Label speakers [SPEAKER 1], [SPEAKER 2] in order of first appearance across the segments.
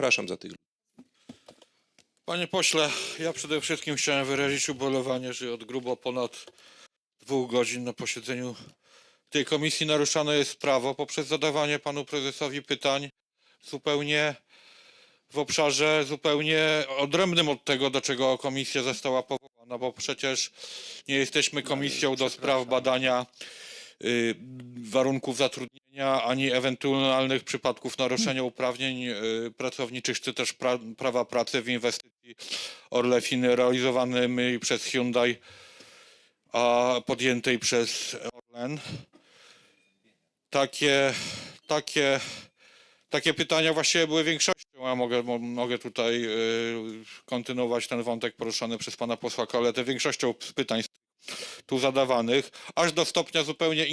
[SPEAKER 1] przepraszam za tych ludzi.
[SPEAKER 2] Panie pośle, ja przede wszystkim chciałem wyrazić ubolewanie, że od grubo ponad dwóch godzin na posiedzeniu tej komisji naruszane jest prawo poprzez zadawanie panu prezesowi pytań zupełnie w obszarze zupełnie odrębnym od tego, do czego komisja została powołana, bo przecież nie jesteśmy komisją do spraw badania warunków zatrudnienia, ani ewentualnych przypadków naruszenia uprawnień y, pracowniczych, czy też pra, prawa pracy w inwestycji Orlefiny realizowanej przez Hyundai, a podjętej przez Orlen. Takie, takie, takie pytania właściwie były większością. Ja mogę, mo- mogę tutaj y, kontynuować ten wątek poruszany przez pana posła Koletę. Większością pytań tu zadawanych, aż do stopnia zupełnie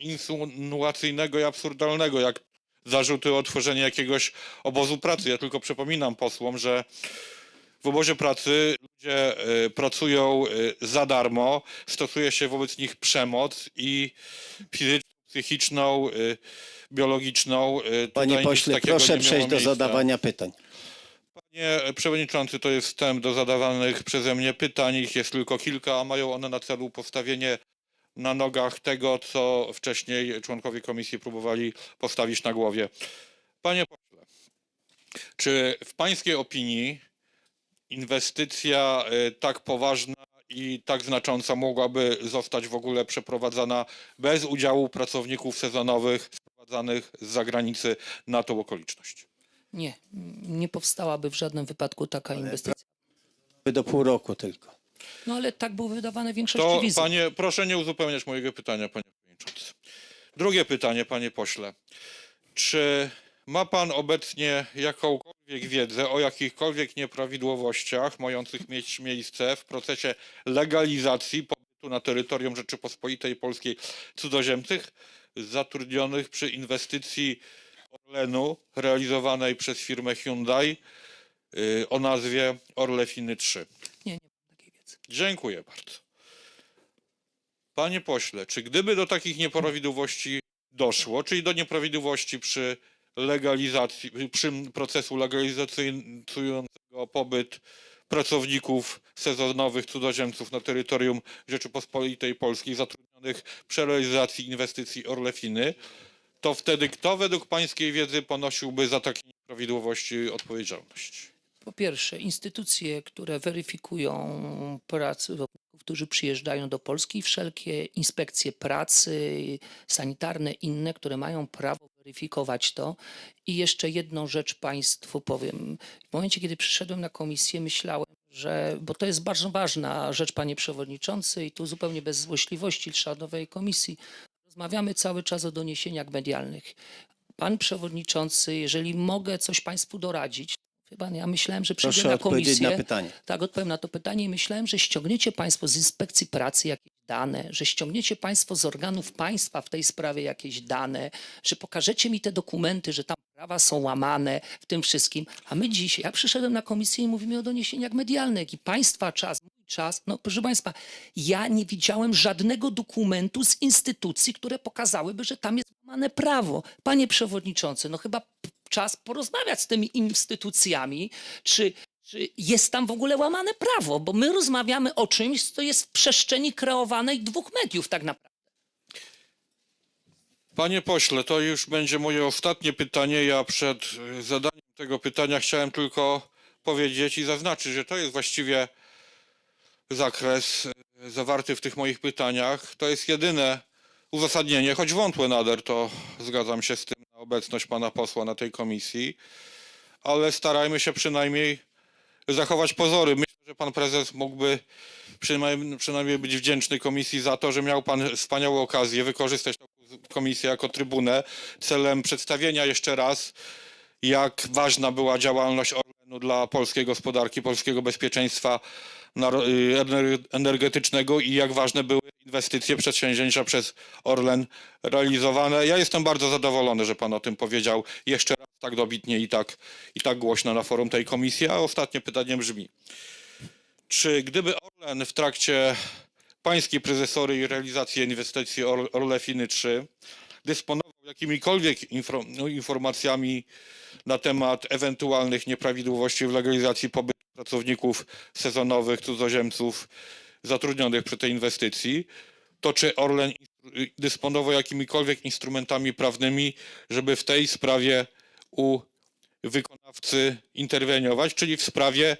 [SPEAKER 2] insynuacyjnego i absurdalnego, jak zarzuty o tworzenie jakiegoś obozu pracy. Ja tylko przypominam posłom, że w obozie pracy ludzie y, pracują y, za darmo, stosuje się wobec nich przemoc i fizyczną, psychiczną, y, biologiczną. tutaj
[SPEAKER 3] Panie pośle, proszę przejść do zadawania pytań.
[SPEAKER 2] Panie przewodniczący, to jest wstęp do zadawanych przeze mnie pytań. Ich jest tylko kilka, a mają one na celu postawienie na nogach tego, co wcześniej członkowie komisji próbowali postawić na głowie. Panie pośle, czy w pańskiej opinii inwestycja y, tak poważna i tak znacząca mogłaby zostać w ogóle przeprowadzana bez udziału pracowników sezonowych sprowadzanych z zagranicy na tą okoliczność?
[SPEAKER 4] Nie, nie powstałaby w żadnym wypadku taka inwestycja.
[SPEAKER 3] Do pół roku tylko.
[SPEAKER 4] No ale tak było wydawane w większości
[SPEAKER 2] To
[SPEAKER 4] wizyt.
[SPEAKER 2] panie, proszę nie uzupełniać mojego pytania, panie przewodniczący. Drugie pytanie, panie pośle. Czy ma pan obecnie jakąkolwiek wiedzę o jakichkolwiek nieprawidłowościach mających mieć miejsce w procesie legalizacji pobytu na terytorium Rzeczypospolitej Polskiej cudzoziemców zatrudnionych przy inwestycji Orlenu realizowanej przez firmę Hyundai y, o nazwie Orlefiny 3?
[SPEAKER 4] Nie, nie mam takiej wiedzy.
[SPEAKER 2] Dziękuję bardzo. Panie pośle, czy gdyby do takich nieprawidłowości doszło, czyli do nieprawidłowości przy legalizacji, przy procesu legalizacyjnego pobyt pracowników sezonowych cudzoziemców na terytorium Rzeczypospolitej Polskiej zatrudnionych przy realizacji inwestycji Orlefiny, to wtedy kto według pańskiej wiedzy ponosiłby za takie nieprawidłowości odpowiedzialność?
[SPEAKER 4] Po pierwsze, instytucje, które weryfikują pracowników, którzy przyjeżdżają do Polski, wszelkie inspekcje pracy, sanitarne, inne, które mają prawo weryfikować to. I jeszcze jedną rzecz Państwu powiem. W momencie, kiedy przyszedłem na komisję, myślałem, że, bo to jest bardzo ważna rzecz, Panie Przewodniczący, i tu zupełnie bez złośliwości Szanowej Komisji, rozmawiamy cały czas o doniesieniach medialnych. Pan Przewodniczący, jeżeli mogę coś Państwu doradzić, Chyba. Ja myślałem, że przyjdę
[SPEAKER 3] Proszę
[SPEAKER 4] na komisję.
[SPEAKER 3] na pytanie.
[SPEAKER 4] Tak, odpowiem na to pytanie i myślałem, że ściągniecie Państwo z inspekcji pracy jakieś dane, że ściągniecie Państwo z organów państwa w tej sprawie jakieś dane, że pokażecie mi te dokumenty, że tam prawa są łamane w tym wszystkim. A my dzisiaj, ja przyszedłem na komisję i mówimy o doniesieniach medialnych i Państwa czas, czas. No proszę Państwa, ja nie widziałem żadnego dokumentu z instytucji, które pokazałyby, że tam jest łamane prawo. Panie Przewodniczący, no chyba czas porozmawiać z tymi instytucjami, czy czy jest tam w ogóle łamane prawo, bo my rozmawiamy o czymś, co jest w przestrzeni kreowanej dwóch mediów tak naprawdę.
[SPEAKER 2] Panie pośle, to już będzie moje ostatnie pytanie. Ja przed y, zadaniem tego pytania chciałem tylko powiedzieć i zaznaczyć, że to jest właściwie zakres y, zawarty w tych moich pytaniach. To jest jedyne uzasadnienie, choć wątłe nader, to zgadzam się z tym na obecność pana posła na tej komisji, ale starajmy się przynajmniej zachować pozory. Myślę, że pan prezes mógłby przynajmniej, przynajmniej być wdzięczny komisji za to, że miał pan wspaniałą okazję wykorzystać tę komisję jako trybunę celem przedstawienia jeszcze raz, jak ważna była działalność Orlenu dla polskiej gospodarki, polskiego bezpieczeństwa y, ener- energetycznego i jak ważne były inwestycje, przedsięwzięcia przez Orlen realizowane. Ja jestem bardzo zadowolony, że pan o tym powiedział jeszcze raz tak dobitnie i tak, i tak głośno na forum tej komisji. A ostatnie pytanie brzmi. Czy gdyby Orlen w trakcie pańskiej prezesory i realizacji inwestycji Or- Orlefiny 3 dysponował jakimikolwiek no, informacjami na temat ewentualnych nieprawidłowości w legalizacji pobytu pracowników sezonowych, cudzoziemców zatrudnionych przy tej inwestycji, to czy Orlen dysponował jakimikolwiek instrumentami prawnymi, żeby w tej sprawie u wykonawcy interweniować, czyli w sprawie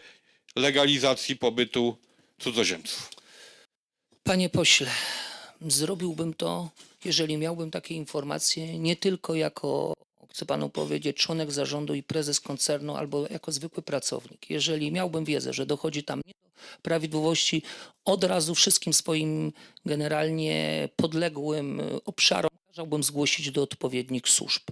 [SPEAKER 2] legalizacji pobytu cudzoziemców.
[SPEAKER 4] Panie pośle, zrobiłbym to, jeżeli miałbym takie informacje, nie tylko jako, chcę panu powiedzieć, członek zarządu i prezes koncernu, albo jako zwykły pracownik. Jeżeli miałbym wiedzę, że dochodzi tam nie do prawidłowości, od razu wszystkim swoim generalnie podległym obszarom każałbym zgłosić do odpowiednich służb.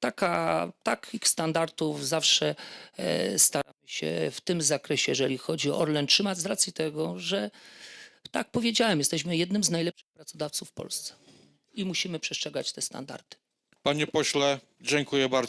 [SPEAKER 4] Taka, takich standardów zawsze e, staramy się w tym zakresie, jeżeli chodzi o Orlen, trzymać z racji tego, że tak powiedziałem, jesteśmy jednym z najlepszych pracodawców w Polsce i musimy przestrzegać te standardy.
[SPEAKER 2] Panie pośle, dziękuję bardzo